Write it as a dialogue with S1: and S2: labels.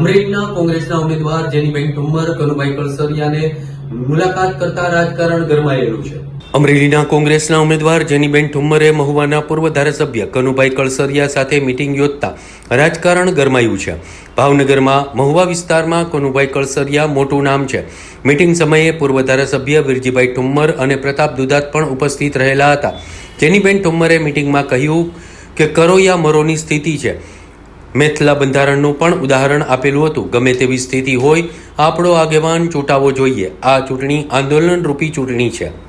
S1: અમરેલીના કોંગ્રેસના ઉમેદવાર જેનીબેન ઠુમ્મર કનુભાઈ કળસરિયાને મુલાકાત કરતા રાજકારણ ગરમાયેલું છે. અમરેલીના કોંગ્રેસના ઉમેદવાર જેનીબેન ઠુમ્મરે મહુવાના પૂર્વ ધારાસભ્ય કનુભાઈ કળસરિયા સાથે મિટિંગ યોજતા રાજકારણ ગરમાયું છે. ભાવનગરમાં મહુવા વિસ્તારમાં કનુભાઈ કળસરિયા મોટું નામ છે. મિટિંગ સમયે પૂર્વ ધારાસભ્ય વિરજીભાઈ ઠુમ્મર અને પ્રતાપ દુધાત પણ ઉપસ્થિત રહેલા હતા. જેનીબેન ઠુમ્મરે મિટિંગમાં કહ્યું કે કરો યા મરોની સ્થિતિ છે. મેથલા બંધારણનું પણ ઉદાહરણ આપેલું હતું. ગમે તેવી સ્થિતિ હોય, આપણો આગેવાન ચૂંટાવો જોઈએ. આ ચૂંટણી આંદોલનરૂપી ચૂંટણી છે.